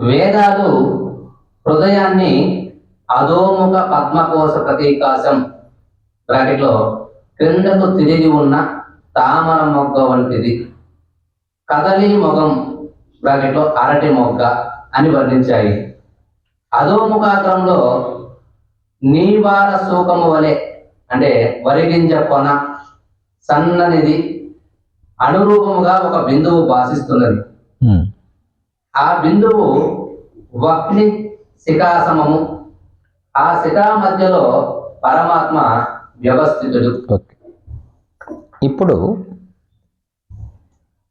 వేదాలు హృదయాన్ని అధోముఖ పద్మకోశ ప్రతీకాశం బ్రాకెట్లో క్రిందకు తిరిగి ఉన్న తామర మొగ్గ వంటిది. కదలి మొగం బ్రాకెట్లో అరటి మొగ్గ అని వర్ణించాయి. అధోముఖాతంలో నీవార సూకము వలె అంటే వరిగింజ కొన సన్ననిది అనురూపముగా ఒక బిందువు భాషిస్తున్నది. ఆ బిందువు వక్ని శిఖాసమము ఆ శిఖా మధ్యలో పరమాత్మ వ్యవస్థితుడు. ఇప్పుడు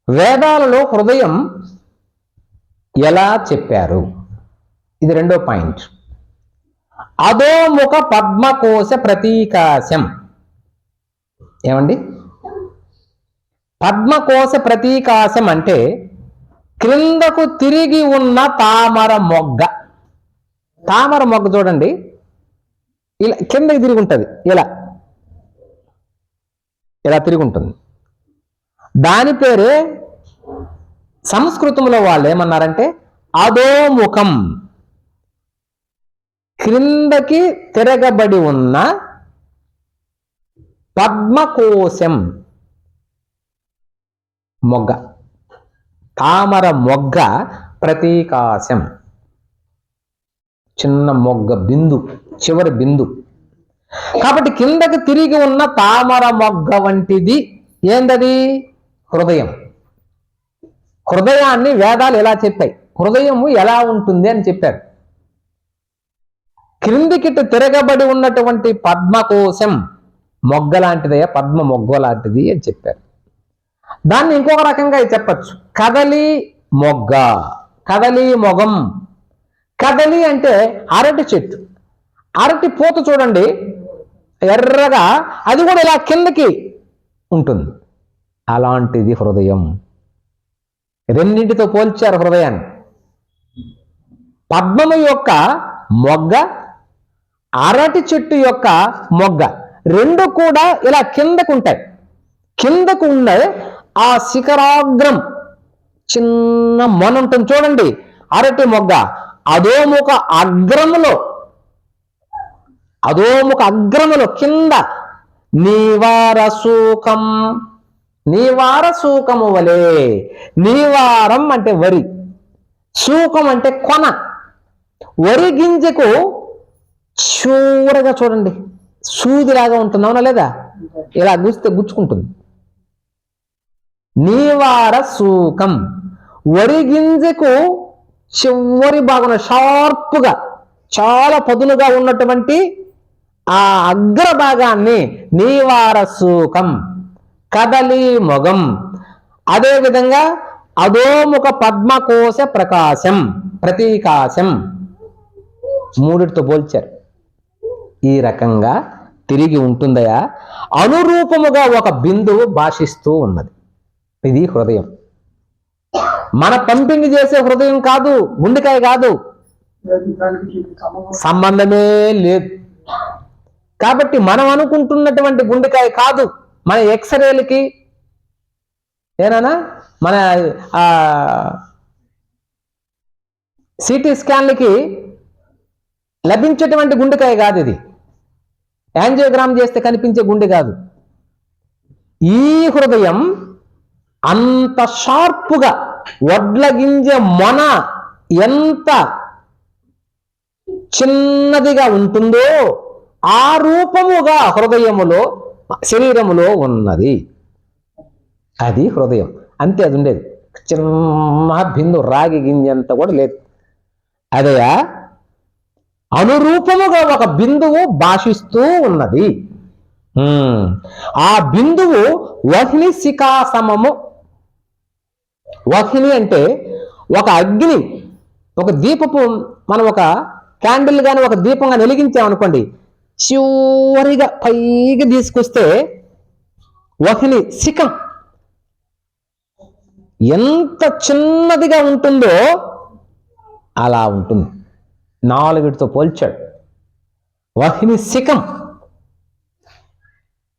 వేదాలలో హృదయం ఎలా చెప్పారు? ఇది రెండో పాయింట్. అధోముఖ పద్మకోశ ప్రతీకాశం. ఏమండి? పద్మకోశ ప్రతీకాశం అంటే క్రిందకు తిరిగి ఉన్న తామర మొగ్గ. తామర మొగ్గ చూడండి. ఇలా కిందకి తిరిగి ఉంటుంది. ఇలా. ఇలా తిరిగి ఉంటుంది. దాని పేరే సంస్కృతంలో వాళ్ళు ఏమన్నారంటే అధోముఖం. క్రిందకి తిరగబడి ఉన్న పద్మకోశం మొగ్గ. తామర మొగ్గ ప్రతీకాశం. చిన్న మొగ్గ బిందు చివరి బిందు. కాబట్టి కిందకి తిరిగి ఉన్న తామర మొగ్గ వంటిది ఏందది? హృదయం. హృదయాన్ని వేదాలు ఎలా చెప్పాయి? హృదయము ఎలా ఉంటుంది అని చెప్పారు. క్రిందికిట తిరగబడి ఉన్నటువంటి పద్మకోశం మొగ్గ లాంటిదయ్యా పద్మ మొగ్గ లాంటిది అని చెప్పారు. దాన్ని ఇంకొక రకంగా చెప్పచ్చు. కదలి మొగ్గ. కదలి మొగం. కదలి అంటే అరటి చెట్టు. అరటి పూత చూడండి ఎర్రగా అది కూడా ఇలా కిందకి ఉంటుంది. అలాంటిది హృదయం. రెండింటితో పోల్చారు హృదయాన్ని. పద్మము యొక్క మొగ్గ అరటి చెట్టు యొక్క మొగ్గ రెండు కూడా ఇలా కిందకు ఉంటాయి కిందకు ఉండే ఆ శిఖరాగ్రం చిన్న మొన ఉంటుంది చూడండి. అరటి మొగ్గ. అదోముఖ అగ్రములో. అదోముఖ అగ్రములో కింద. నీవార సూకం. నీవార సూకము వలే. నీవారం అంటే వరి. సూకం అంటే కొన. వరి గింజకు చూరగా చూడండి. సూదిలాగా ఉంటుంది అవునా లేదా? ఇలా గుచ్చితే గుచ్చుకుంటుంది. నీవార సూకం. వరి గింజకు చివరి భాగం షార్ప్గా చాలా పదునుగా ఉన్నటువంటి ఆ అగ్ర భాగాన్ని నీవార సూకం కదలి మొగం. అదేవిధంగా అధోముఖ పద్మకోశ ప్రకాశం ప్రతీకాశం. మూడిటితో పోల్చారు. ఈ రకంగా తిరిగి ఉంటుందయా? అనురూపముగా ఒక బిందువు భాషిస్తూ ఉన్నది. ఇది హృదయం. మన పంపింగ్ చేసే హృదయం కాదు గుండెకాయ కాదు. సంబంధమే లేదు. కాబట్టి మనం అనుకుంటున్నటువంటి గుండెకాయ కాదు మన ఎక్స్రేలకి ఏనా మన సిటీ స్కాన్లకి లభించేటువంటి గుండెకాయ కాదు ఇది. యాంజియోగ్రామ్ చేస్తే కనిపించే గుండె కాదు. ఈ హృదయం అంత షార్ప్గా వడ్ల గింజ మొన ఎంత చిన్నదిగా ఉంటుందో ఆ రూపముగా హృదయములో శరీరములో ఉన్నది. అది హృదయం. అంతే అది ఉండేది. చిన్న బిందు రాగి గింజంత కూడా లేదు. అదయా అనురూపముగా ఒక బిందువు భాషిస్తూ ఉన్నది. ఆ బిందువు వహ్ని శిఖాసమము వాహిని అంటే ఒక అగ్ని ఒక దీపపు మనం ఒక క్యాండిల్ కానీ ఒక దీపంగా వెలిగించామనుకోండి చివరిగా పైకి తీసుకొస్తే వహిని శిఖం. ఎంత చిన్నదిగా ఉంటుందో అలా ఉంటుంది. నాలుగిటితో పోల్చాడు. వహిని శిఖం.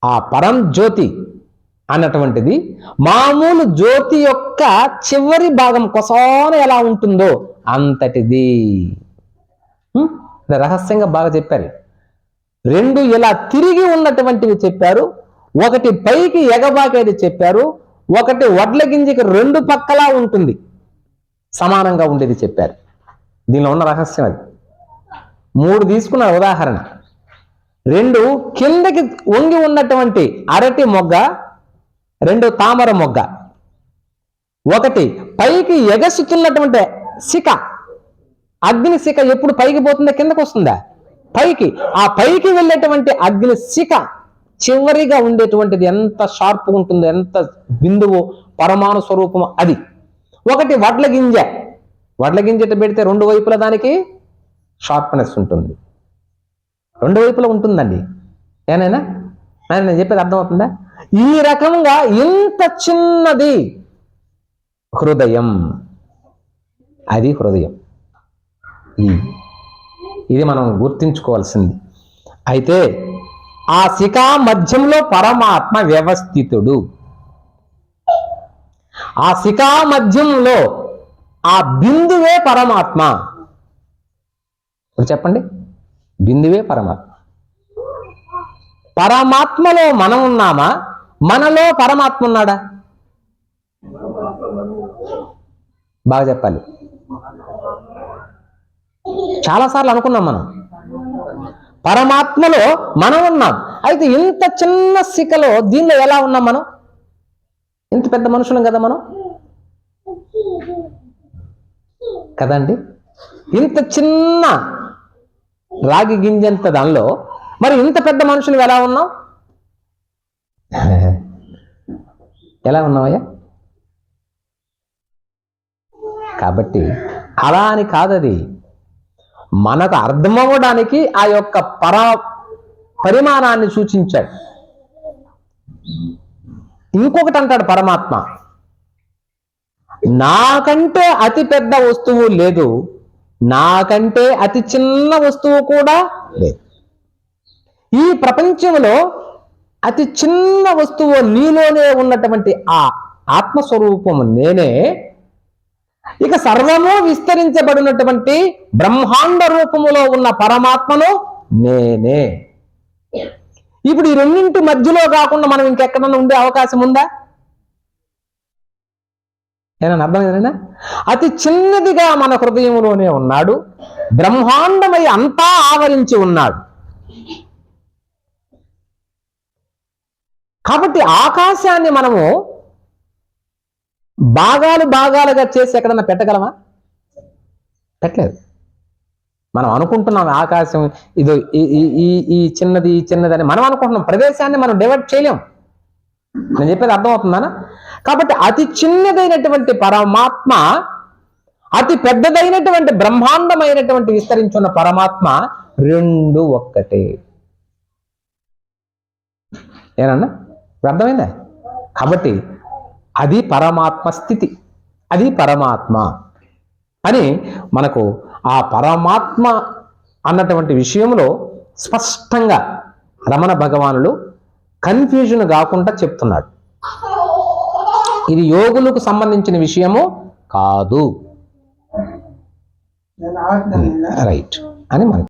ఆ పరం జ్యోతి అన్నటువంటిది మామూలు జ్యోతి యొక్క చివరి భాగం కొసాన ఎలా ఉంటుందో అంతటిది. రహస్యంగా బాగా చెప్పారు. రెండు ఇలా తిరిగి ఉన్నటువంటివి చెప్పారు. ఒకటి పైకి ఎగబాకేది చెప్పారు. ఒకటి వడ్ల గింజకి రెండు పక్కలా ఉంటుంది. సమానంగా ఉండేది చెప్పారు. దీనిలో ఉన్న రహస్యం అది. మూడు తీసుకున్న ఉదాహరణ. రెండు కిందకి వంగి ఉన్నటువంటి అరటి మొగ్గ రెండు తామర మొగ్గ. ఒకటి పైకి ఎగసుతున్నటువంటి శిఖ అగ్ని శిఖ ఎప్పుడు పైకి పోతుందా కిందకు వస్తుందా? పైకి. ఆ పైకి వెళ్ళేటువంటి అగ్ని శిఖ చివరిగా ఉండేటువంటిది ఎంత షార్ప్ ఉంటుందో ఎంత బిందువు పరమాణు స్వరూపం అది. ఒకటి వడ్ల గింజ. వడ్ల గింజ పెడితే రెండు వైపుల దానికి షార్ప్నెస్ ఉంటుంది. రెండు వైపులా ఉంటుందండి. ఏనైనా? ఆయన నేను చెప్పేది అర్థమవుతుందా? ఈ రకంగా ఇంత చిన్నది హృదయం. అది హృదయం. ఇది మనం గుర్తించుకోవాల్సింది. అయితే ఆ శిఖా మధ్యంలో పరమాత్మ వ్యవస్థితుడు. ఆ శిఖా మధ్యంలో ఆ బిందువే పరమాత్మ. ఇప్పుడు చెప్పండి. బిందువే పరమాత్మ. పరమాత్మలో మనం ఉన్నామా? మనలో పరమాత్మ ఉన్నాడా? బాగా చెప్పాలి. చాలాసార్లు అనుకున్నాం మనం. పరమాత్మలో మనం ఉన్నాం. అయితే ఇంత చిన్న శిఖలో దీనిలో ఎలా ఉన్నాం మనం? ఇంత పెద్ద మనుషులం కదా మనం? కదండి? ఇంత చిన్న రాగి గింజంత దానిలో మరి ఇంత పెద్ద మనుషులు ఎలా ఉన్నాం ఎలా ఉన్నావయ్యా? కాబట్టి అలా అని కాదది. మనకు అర్థమవ్వడానికి ఆ యొక్క పర పరిమాణాన్ని సూచించాడు. ఇంకొకటి అంటాడు పరమాత్మ నాకంటే అతి పెద్ద వస్తువు లేదు నాకంటే అతి చిన్న వస్తువు కూడా లేదు. ఈ ప్రపంచంలో అతి చిన్న వస్తువు నీలోనే ఉన్నటువంటి ఆ ఆత్మస్వరూపము నేనే. ఇక సర్వము విస్తరించబడినటువంటి బ్రహ్మాండ రూపములో ఉన్న పరమాత్మను నేనే. ఇప్పుడు ఈ రెండింటి మధ్యలో కాకుండా మనం ఇంకెక్కడన్నా ఉండే అవకాశం ఉందా? ఏమన్నా అర్థమైందా అతి చిన్నదిగా మన హృదయంలోనే ఉన్నాడు. బ్రహ్మాండమై అంతా ఆవరించి ఉన్నాడు. కాబట్టి ఆకాశాన్ని మనము భాగాలు భాగాలుగా చేసి ఎక్కడన్నా పెట్టగలమా? పెట్టలేదు. మనం అనుకుంటున్నాం ఆకాశం ఇది ఈ- ఈ- చిన్నది ఈ చిన్నది అని మనం అనుకుంటున్నాం. ప్రదేశాన్ని మనం డివైడ్ చేయలేం. నేను చెప్పేది అర్థమవుతుందా కాబట్టి అతి చిన్నదైనటువంటి పరమాత్మ అతి పెద్దదైనటువంటి బ్రహ్మాండమైనటువంటి విస్తరించున్న పరమాత్మ రెండు ఒక్కటే. ఏనన్నా అర్థమైందా? కాబట్టి అది పరమాత్మ స్థితి. అది పరమాత్మ. అని మనకు ఆ పరమాత్మ అన్నటువంటి విషయంలో స్పష్టంగా రమణ భగవానుడు కన్ఫ్యూజన్ కాకుండా చెప్తున్నాడు. ఇది యోగులకు సంబంధించిన విషయము కాదు. రైట్. అని మనకి